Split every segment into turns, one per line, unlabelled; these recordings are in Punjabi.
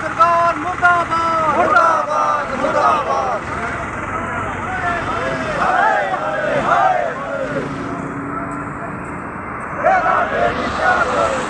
ਸਰਕਾਰ ਮੁਰਦਾਬਾਦ। ਮੁਰਦਾਬਾਦ
ਮੁਰਦਾਬਾਦ। ਹਾਏ ਹਾਏ ਹਾਏ ਹਾਏ ਹਾਏ ਹਾਏ ਹਾਏ ਹਾਏ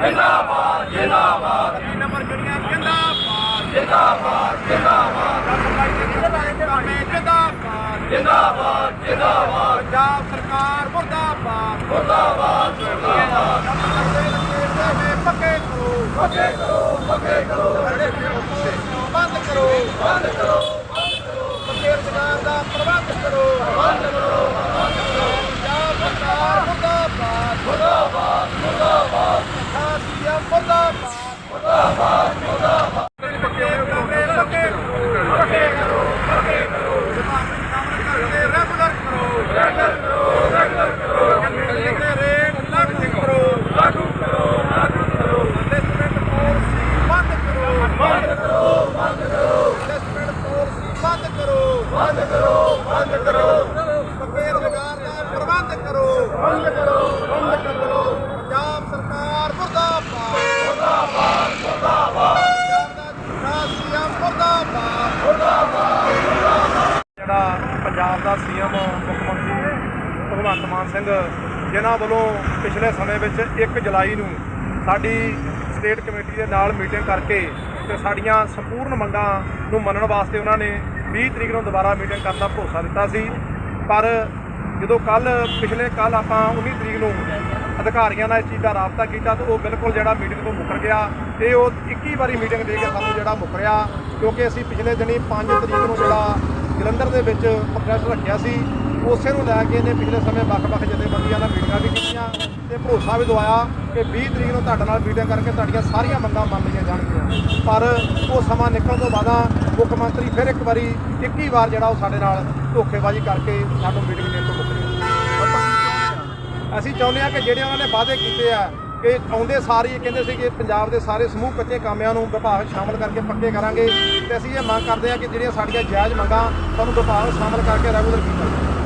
ਜਿੰਦਾਬਾਦ
ਜਿੰਦਾਬਾਦ ਜਿੰਦਾਬਾਦ।
ਨੰਬਰ ਦੁਨੀਆ ਜਿੰਦਾਬਾਦ
ਜਿੰਦਾਬਾਦ ਜਿੰਦਾਬਾਦ
ਜਿੰਦਾਬਾਦ
ਜਿੰਦਾਬਾਦ ਜਿੰਦਾਬਾਦ
ਪੰਜਾਬ ਸਰਕਾਰ ਮੁਰਦਾਬਾਦ।
ਮੁਰਦਾਬਾਦ
ਪੱਕੇ ਬੰਦ ਕਰੋ
ਬੰਦ ਕਰੋ
ਸੱਬੇ ਰੋਜ਼ਗਾਰ ਦਾ ਪ੍ਰਬੰਧ ਕਰੋ ਬੰਦ ਕਰੋ। ਪੰਜਾਬ ਦਾ ਸੀਐਮ ਮੁੱਖ ਮੰਤਰੀ ਭਗਵੰਤ ਮਾਨ ਸਿੰਘ, ਜਿਨ੍ਹਾਂ ਵੱਲੋਂ ਪਿਛਲੇ ਸਮੇਂ ਵਿੱਚ 1 ਜੁਲਾਈ ਨੂੰ ਸਾਡੀ ਸਟੇਟ ਕਮੇਟੀ ਦੇ ਨਾਲ ਮੀਟਿੰਗ ਕਰਕੇ ਤੇ ਸਾਡੀਆਂ ਸੰਪੂਰਨ ਮੰਗਾਂ ਨੂੰ ਮੰਨਣ ਵਾਸਤੇ ਉਹਨਾਂ ਨੇ 20 ਤਰੀਕ ਨੂੰ ਦੁਬਾਰਾ ਮੀਟਿੰਗ ਕਰਨ ਦਾ ਭਰੋਸਾ ਦਿੱਤਾ ਸੀ। ਪਰ ਜਦੋਂ ਕੱਲ ਪਿਛਲੇ ਕੱਲ ਆਪਾਂ 19 ਤਰੀਕ ਨੂੰ ਅਧਿਕਾਰੀਆਂ ਨਾਲ ਇਸ ਚੀਜ਼ ਦਾ ਰਾਬਤਾ ਕੀਤਾ ਤਾਂ ਉਹ ਬਿਲਕੁਲ ਜਿਹੜਾ ਮੀਟਿੰਗ ਤੋਂ ਮੁੱਕਰ ਗਿਆ ਇਹ ਉਹ 21 ਵਾਰੀ ਮੀਟਿੰਗ ਦੇ ਕੇ ਸਾਨੂੰ ਜਿਹੜਾ ਮੁੱਕਰਿਆ ਕਿਉਂਕਿ ਅਸੀਂ ਪਿਛਲੇ ਦਿਨੀ 5 ਤਰੀਕ ਨੂੰ ਜਿਹੜਾ ਜਲੰਧਰ ਦੇ ਵਿੱਚ ਪ੍ਰੋਟੈਸਟ ਰੱਖਿਆ ਸੀ। ਉਸੇ ਨੂੰ ਲੈ ਕੇ ਇਹਨੇ ਪਿਛਲੇ ਸਮੇਂ ਵੱਖ-ਵੱਖ ਜਥੇਬੰਦੀਆਂ ਨਾਲ ਮੀਟਿੰਗਾਂ ਵੀ ਕੀਤੀਆਂ ਤੇ ਭਰੋਸਾ ਵੀ ਦਵਾਇਆ ਕਿ 20 ਤਰੀਕ ਨੂੰ ਤੁਹਾਡੇ ਨਾਲ ਮੀਟਿੰਗ ਕਰਕੇ ਤੁਹਾਡੀਆਂ ਸਾਰੀਆਂ ਮੰਗਾਂ ਮੰਨ ਲਈਆਂ ਜਾਣਗੀਆਂ। ਪਰ ਉਹ ਸਮਾਂ ਨਿਕਲਣ ਤੋਂ ਬਾਅਦਾਂ ਮੁੱਖ ਮੰਤਰੀ ਫਿਰ ਇੱਕ ਵਾਰੀ 21 ਵਾਰ ਜਿਹੜਾ ਉਹ ਸਾਡੇ ਨਾਲ ਧੋਖੇਬਾਜ਼ੀ ਕਰਕੇ ਸਾਨੂੰ ਮੀਟਿੰਗ ਦੇਣ ਤੋਂ ਮੁੱਕਰੇ ਅਸੀਂ ਚਾਹੁੰਦੇ ਹਾਂ ਕਿ ਜਿਹੜੇ ਉਹਨਾਂ ਨੇ ਵਾਅਦੇ ਕੀਤੇ ਆ ਕਿ ਆਉਂਦੇ ਸਾਰੇ ਹੀ ਕਹਿੰਦੇ ਸੀ ਕਿ ਪੰਜਾਬ ਦੇ ਸਾਰੇ ਸਮੂਹ ਕੱਚੇ ਕਾਮਿਆਂ ਨੂੰ ਵਿਭਾਗ ਸ਼ਾਮਲ ਕਰਕੇ ਪੱਕੇ ਕਰਾਂਗੇ। ਤੇ ਅਸੀਂ ਇਹ ਮੰਗ ਕਰਦੇ ਹਾਂ ਕਿ ਜਿਹੜੀਆਂ ਸਾਡੀਆਂ ਜਾਇਜ਼ ਮੰਗਾਂ ਤੁਹਾਨੂੰ ਵਿਭਾਗ ਸ਼ਾਮਲ ਕਰਕੇ ਰੈਗੂਲਰ ਕੀਤਾ ਜਾਵੇ